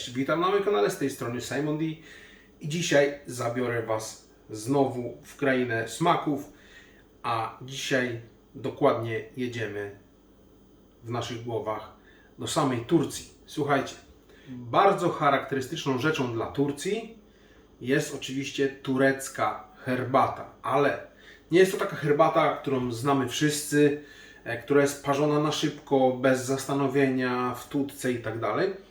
Cześć, witam na moim kanale z tej strony Simon D i dzisiaj zabiorę Was znowu w krainę smaków, a dzisiaj dokładnie jedziemy w naszych głowach do samej Turcji. Słuchajcie, bardzo charakterystyczną rzeczą dla Turcji jest oczywiście turecka herbata, ale nie jest to taka herbata, którą znamy wszyscy, e, która jest parzona na szybko, bez zastanowienia, w tutce i tak dalej.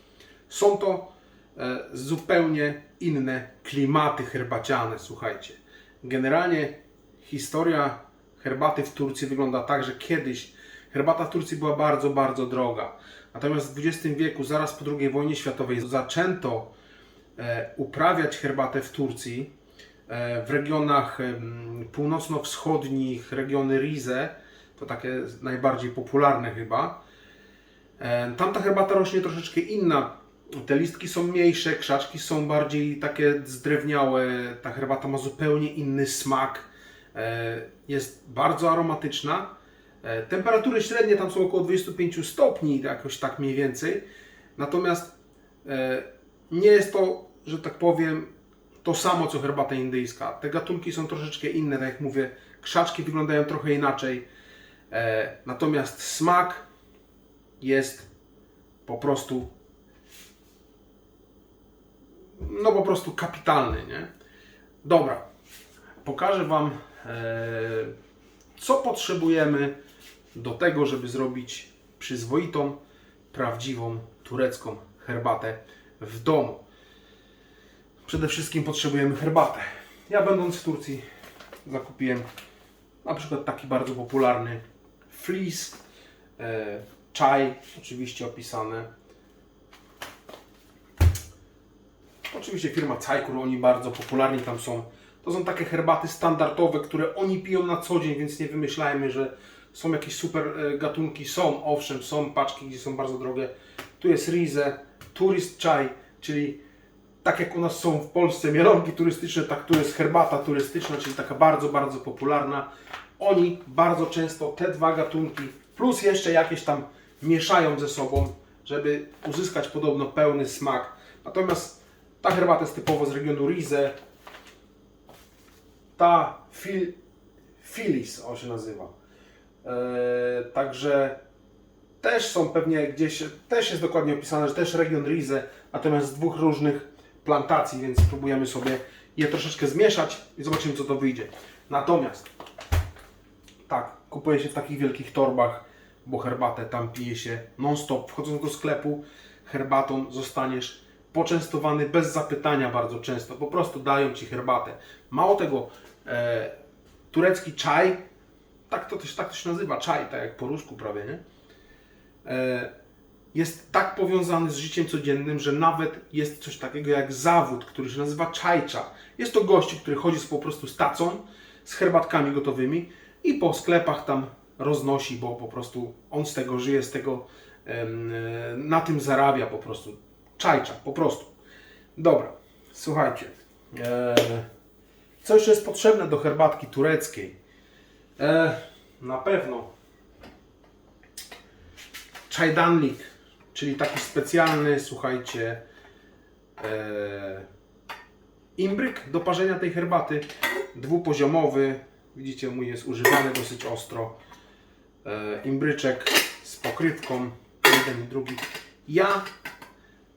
Są to e, zupełnie inne klimaty herbaciane, słuchajcie. Generalnie historia herbaty w Turcji wygląda tak, że kiedyś herbata w Turcji była bardzo, bardzo droga. Natomiast w XX wieku, zaraz po II wojnie światowej, zaczęto e, uprawiać herbatę w Turcji e, w regionach północno-wschodnich, regiony Rize, to takie najbardziej popularne chyba. Tam ta herbata rośnie troszeczkę inna. Te listki są mniejsze, krzaczki są bardziej takie zdrewniałe. Ta herbata ma zupełnie inny smak. E, Jest bardzo aromatyczna. E, Temperatury średnie tam są około 25 stopni, jakoś tak mniej więcej. Natomiast e, nie jest to, że tak powiem, to samo co herbata indyjska. Te gatunki są troszeczkę inne, tak jak mówię, krzaczki wyglądają trochę inaczej. Natomiast smak jest po prostu no po prostu kapitalny, nie? Dobra, pokażę Wam e, co potrzebujemy do tego, żeby zrobić przyzwoitą, prawdziwą turecką herbatę w domu. Przede wszystkim potrzebujemy herbatę. Ja będąc w Turcji zakupiłem na przykład taki bardzo popularny flis, e, czaj, oczywiście opisane. Oczywiście firma Cajkur, oni bardzo popularni tam są. To są takie herbaty standardowe, które oni piją na co dzień, więc nie wymyślajmy, że są jakieś super e, gatunki. Są, owszem, są paczki, gdzie są bardzo drogie. Tu jest Rize, Turist Chai, czyli tak jak u nas są w Polsce mielonki turystyczne, tak tu jest herbata turystyczna, czyli taka bardzo, bardzo popularna. Oni bardzo często te dwa gatunki, plus jeszcze jakieś tam mieszają ze sobą, żeby uzyskać podobno pełny smak. Natomiast ta herbata jest typowo z regionu Rize. Ta fil, Filis, on się nazywa. Eee, także też są pewnie gdzieś, też jest dokładnie opisane, że też region Rize, natomiast z dwóch różnych plantacji, więc spróbujemy sobie je troszeczkę zmieszać i zobaczymy co to wyjdzie. Natomiast tak, kupuje się w takich wielkich torbach, bo herbatę tam pije się non-stop. Wchodząc do sklepu, herbatą zostaniesz poczęstowany bez zapytania bardzo często. Po prostu dają Ci herbatę. Mało tego, e, turecki czaj, tak to, też, tak to się nazywa, czaj, tak jak po rusku prawie, nie? E, jest tak powiązany z życiem codziennym, że nawet jest coś takiego jak zawód, który się nazywa czajcza. Jest to gość, który chodzi z, po prostu z tacą, z herbatkami gotowymi i po sklepach tam roznosi, bo po prostu on z tego żyje, z tego e, na tym zarabia po prostu. Czajcza, po prostu. Dobra, słuchajcie. E, co jeszcze jest potrzebne do herbatki tureckiej? E, na pewno czajdanlik, czyli taki specjalny, słuchajcie, e, imbryk do parzenia tej herbaty, dwupoziomowy, widzicie mój jest używany dosyć ostro, imbryczek z pokrywką, jeden i drugi. Ja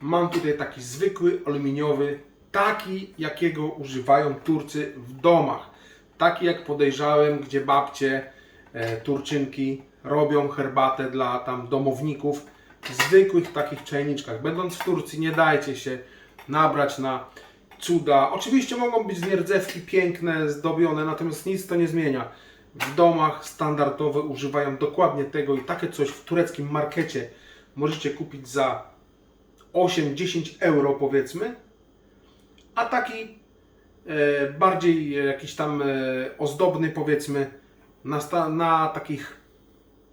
mam tutaj taki zwykły aluminiowy, taki jakiego używają Turcy w domach, taki jak podejrzałem, gdzie babcie e, Turczynki robią herbatę dla tam domowników w zwykłych takich czajniczkach. Będąc w Turcji nie dajcie się nabrać na cuda. Oczywiście mogą być nierdzewki piękne, zdobione, natomiast nic to nie zmienia. W domach standardowe używają dokładnie tego i takie coś w tureckim markecie możecie kupić za 8-10 euro powiedzmy, a taki e, bardziej jakiś tam e, ozdobny powiedzmy na, na takich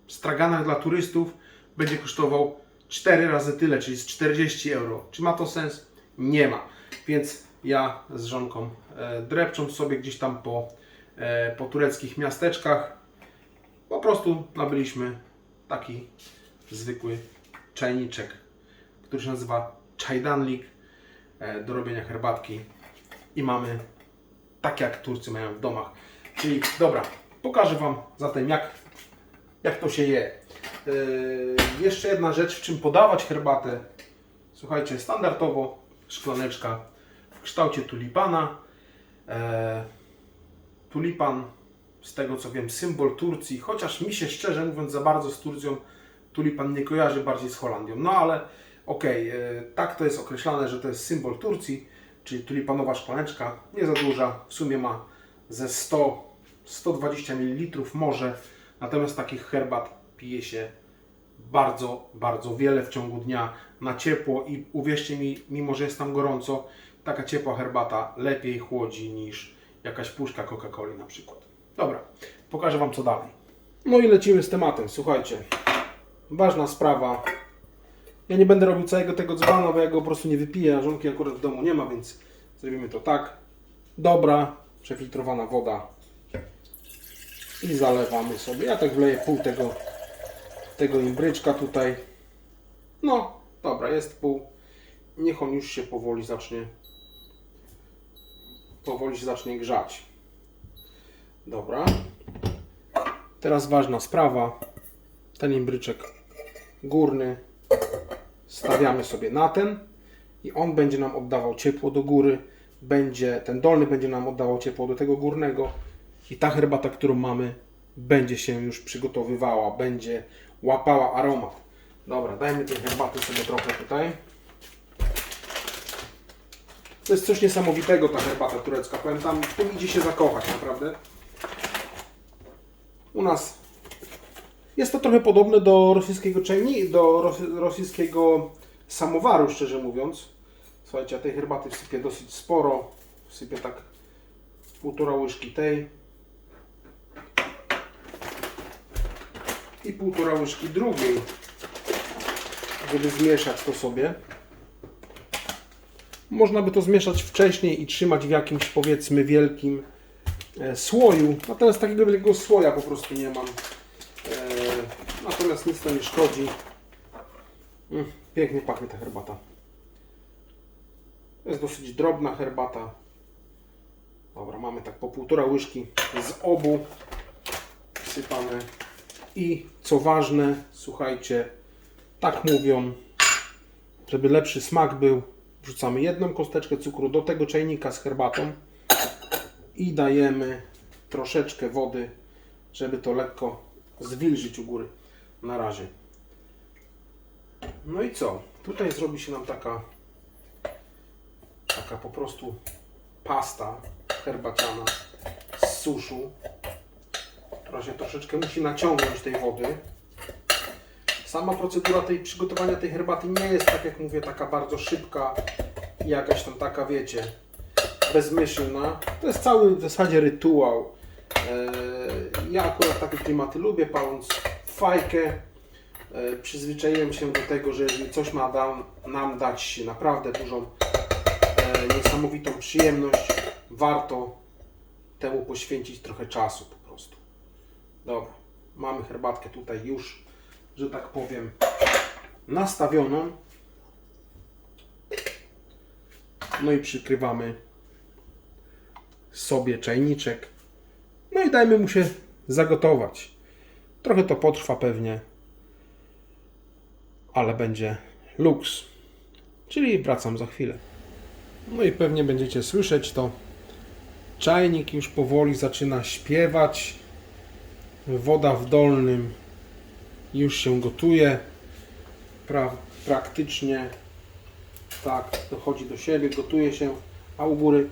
straganach dla turystów będzie kosztował 4 razy tyle, czyli z 40 euro. Czy ma to sens? Nie ma. Więc ja z żonką e, drepcząc sobie gdzieś tam po, po tureckich miasteczkach po prostu nabyliśmy taki zwykły czajniczek, który się nazywa czajdanlik e, do robienia herbatki i mamy tak jak Turcy mają w domach. Czyli dobra, pokażę Wam zatem jak, jak to się je. Yy, jeszcze jedna rzecz, w czym podawać herbatę. Słuchajcie, standardowo szklaneczka w kształcie tulipana. E, tulipan, z tego co wiem, symbol Turcji, chociaż mi się szczerze mówiąc za bardzo z Turcją tulipan nie kojarzy, bardziej z Holandią. No ale okej, e, tak to jest określane, że to jest symbol Turcji, czyli tulipanowa szklaneczka, nie za duża, w sumie ma ze 100 120 ml może, natomiast takich herbat pije się bardzo, bardzo wiele w ciągu dnia na ciepło i uwierzcie mi, mimo że jest tam gorąco, taka ciepła herbata lepiej chłodzi niż jakaś puszka Coca-Coli na przykład. Dobra, pokażę Wam co dalej. No i lecimy z tematem, słuchajcie. Ważna sprawa. Ja nie będę robił całego tego dzbana, bo ja go po prostu nie wypiję, a żonki akurat w domu nie ma, więc zrobimy to tak. Dobra, przefiltrowana woda i zalewamy sobie. Ja tak wleję pół tego, tego imbryczka tutaj. No, dobra, jest pół. Niech on już się powoli zacznie powoli się zacznie grzać. Dobra. Teraz ważna sprawa. Ten imbryczek górny stawiamy sobie na ten i on będzie nam oddawał ciepło do góry. Będzie, ten dolny będzie nam oddawał ciepło do tego górnego i ta herbata, którą mamy, będzie się już przygotowywała, będzie łapała aromat. Dobra, dajmy tej herbaty sobie trochę tutaj. To jest coś niesamowitego ta herbata turecka. Powiem tam, w tym idzie się zakochać naprawdę. U nas jest to trochę podobne do rosyjskiego czajni, do ros- rosyjskiego samowaru, szczerze mówiąc. Słuchajcie, ja tej herbaty wsypię dosyć sporo. Wsypię tak półtora łyżki tej. I półtora łyżki drugiej. Żeby zmieszać to sobie. Można by to zmieszać wcześniej i trzymać w jakimś powiedzmy wielkim e, słoju. Natomiast takiego wielkiego słoja po prostu nie mam. Natomiast nic to nie szkodzi. Mm, pięknie pachnie ta herbata. Jest dosyć drobna herbata. Dobra, mamy tak po półtora łyżki z obu wsypane. I co ważne, słuchajcie, tak mówią, żeby lepszy smak był, wrzucamy jedną kosteczkę cukru do tego czajnika z herbatą i dajemy troszeczkę wody, żeby to lekko zwilżyć u góry na razie. No i co? Tutaj zrobi się nam taka taka po prostu pasta herbaciana z suszu, która się troszeczkę musi naciągnąć tej wody. Sama procedura tej przygotowania tej herbaty nie jest, tak jak mówię, taka bardzo szybka i jakaś tam taka, wiecie, bezmyślna. To jest cały w zasadzie rytuał. Eee, Ja akurat takie klimaty lubię, paląc fajkę. E, Przyzwyczaiłem się do tego, że jeżeli coś ma dam, nam dać naprawdę dużą, e, niesamowitą przyjemność, warto temu poświęcić trochę czasu po prostu. Dobra, mamy herbatkę tutaj już, że tak powiem, nastawioną. No i przykrywamy sobie czajniczek. No i dajmy mu się zagotować. Trochę to potrwa pewnie, ale będzie luks. Czyli wracam za chwilę. No i pewnie będziecie słyszeć to. Czajnik już powoli zaczyna śpiewać. Woda w dolnym już się gotuje. Pra praktycznie tak dochodzi do siebie, gotuje się, a u góry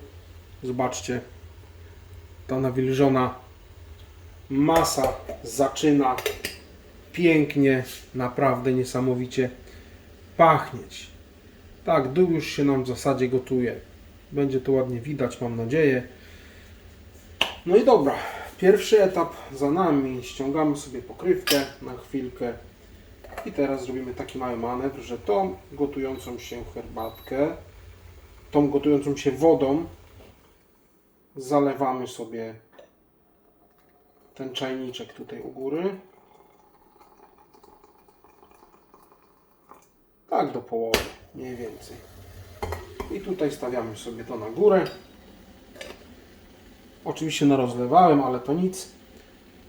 zobaczcie ta nawilżona masa zaczyna pięknie, naprawdę niesamowicie pachnieć. Tak, dół już się nam w zasadzie gotuje. Będzie to ładnie widać, mam nadzieję. No i dobra, pierwszy etap za nami. Ściągamy sobie pokrywkę na chwilkę. I teraz zrobimy taki mały manewr, że tą gotującą się herbatkę, tą gotującą się wodą zalewamy sobie ten czajniczek tutaj u góry. Tak do połowy. mniej więcej. I tutaj stawiamy sobie to na górę. Oczywiście narozlewałem, ale to nic.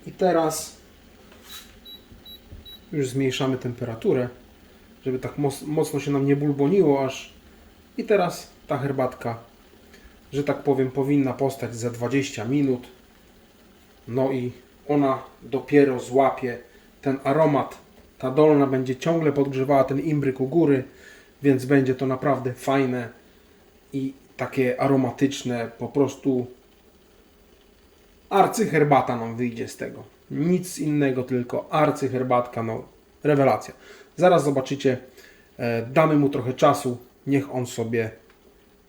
I teraz już zmniejszamy temperaturę, żeby tak moc- mocno się nam nie bulboniło aż. I teraz ta herbatka, że tak powiem, powinna postać za 20 minut. No i ona dopiero złapie ten aromat. Ta dolna będzie ciągle podgrzewała ten imbryk u góry, więc będzie to naprawdę fajne i takie aromatyczne, po prostu arcyherbata nam wyjdzie z tego. Nic innego, tylko arcyherbatka, no rewelacja. Zaraz zobaczycie, e, damy mu trochę czasu, niech on sobie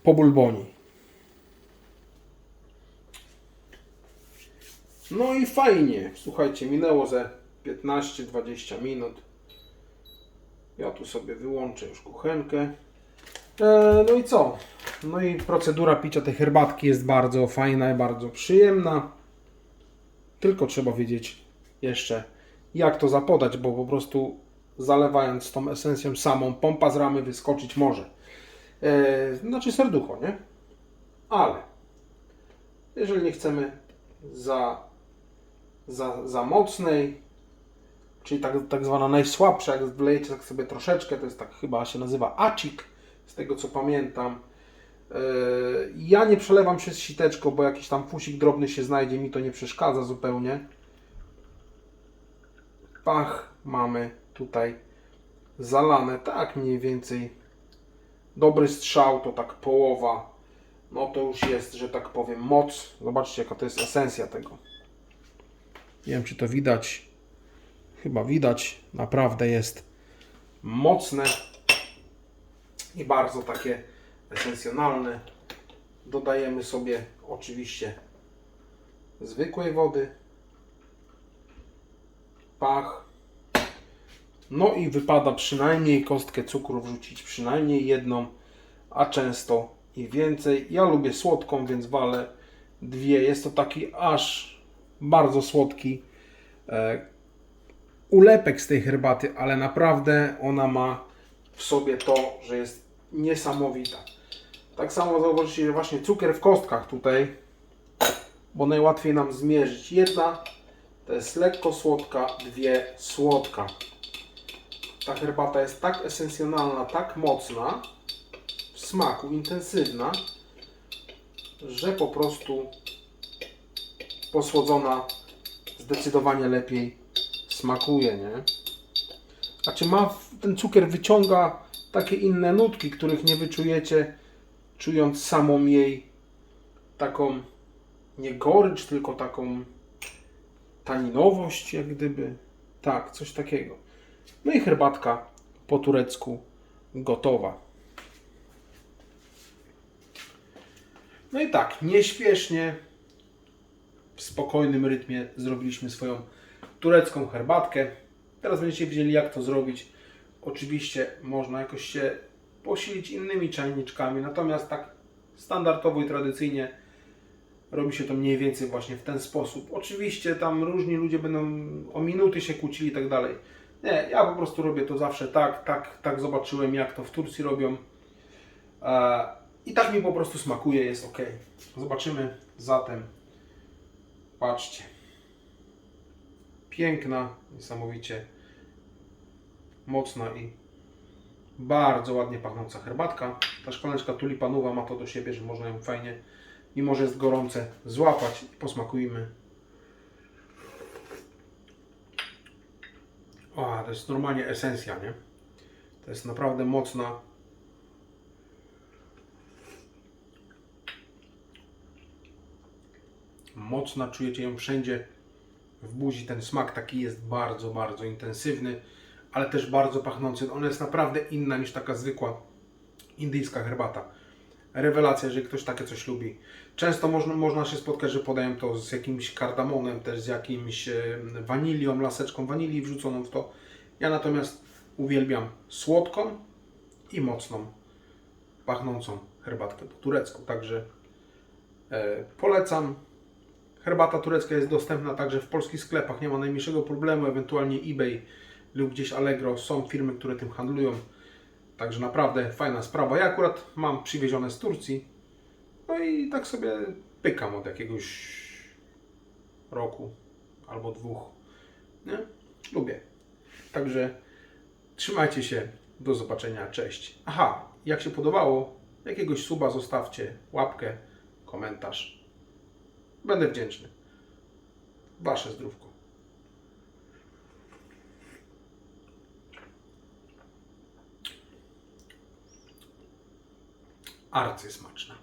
pobulboni. No i fajnie, słuchajcie, minęło ze 15-20 minut. Ja tu sobie wyłączę już kuchenkę. E, no i co? No i procedura picia tej herbatki jest bardzo fajna i bardzo przyjemna. Tylko trzeba wiedzieć jeszcze, jak to zapodać, bo po prostu zalewając tą esencją samą, pompa z ramy wyskoczyć może. E, znaczy serducho, nie? Ale jeżeli nie chcemy za, za, za mocnej, czyli tak, tak zwana najsłabsza, jak wlejecie tak sobie troszeczkę, to jest tak chyba się nazywa acik, z tego co pamiętam. Yy, Ja nie przelewam przez siteczko, bo jakiś tam fusik drobny się znajdzie, mi to nie przeszkadza zupełnie. Pach mamy tutaj zalane, tak mniej więcej. Dobry strzał to tak połowa. No to już jest, że tak powiem, moc. Zobaczcie, jaka to jest esencja tego. Nie wiem, czy to widać. Chyba widać. Naprawdę jest mocne i bardzo takie esencjonalne. Dodajemy sobie oczywiście zwykłej wody. Pach. No i wypada przynajmniej kostkę cukru wrzucić, przynajmniej jedną, a często i więcej. Ja lubię słodką, więc walę dwie. Jest to taki aż bardzo słodki e, ulepek z tej herbaty, ale naprawdę ona ma w sobie to, że jest niesamowita. Tak samo zauważycie, że właśnie cukier w kostkach tutaj, bo najłatwiej nam zmierzyć. Jedna to jest lekko słodka, dwie słodka. Ta herbata jest tak esencjonalna, tak mocna w smaku, intensywna, że po prostu posłodzona zdecydowanie lepiej smakuje, nie? A czy ma ten cukier wyciąga takie inne nutki, których nie wyczujecie, czując samą jej taką nie gorycz, tylko taką taninowość, jak gdyby. Tak, coś takiego. No i herbatka po turecku gotowa. No i tak, nieśpiesznie, w spokojnym rytmie zrobiliśmy swoją turecką herbatkę. Teraz będziecie wiedzieli, jak to zrobić. Oczywiście można jakoś się posilić innymi czajniczkami, natomiast tak standardowo i tradycyjnie robi się to mniej więcej właśnie w ten sposób. Oczywiście tam różni ludzie będą o minuty się kłócili i tak dalej. Nie, ja po prostu robię to zawsze tak, tak, tak zobaczyłem jak to w Turcji robią. E, I tak mi po prostu smakuje, jest ok. Zobaczymy zatem. Patrzcie. Piękna, niesamowicie mocna i bardzo ładnie pachnąca herbatka. Ta szklaneczka tulipanowa ma to do siebie, że można ją fajnie, mimo że jest gorące, złapać. Posmakujmy. O, to jest normalnie esencja, nie? To jest naprawdę mocna. Mocna, czujecie ją wszędzie w buzi. Ten smak taki jest bardzo, bardzo intensywny, ale też bardzo pachnący. Ona jest naprawdę inna niż taka zwykła indyjska herbata. Rewelacja, jeżeli ktoś takie coś lubi. Często można, można się spotkać, że podają to z jakimś kardamonem, też z jakimś e, wanilią, laseczką wanilii wrzuconą w to. Ja natomiast uwielbiam słodką i mocną, pachnącą herbatkę po turecku. Także e, polecam. Herbata turecka jest dostępna także w polskich sklepach, nie ma najmniejszego problemu, ewentualnie eBay lub gdzieś Allegro. Są firmy, które tym handlują. Także naprawdę fajna sprawa. Ja akurat mam przywiezione z Turcji. No i tak sobie pykam od jakiegoś roku albo dwóch. Nie? Lubię. Także trzymajcie się. Do zobaczenia. Cześć. Aha, jak się podobało, jakiegoś suba zostawcie, łapkę, komentarz. Będę wdzięczny. Wasze zdrówko. Arcy smaczna.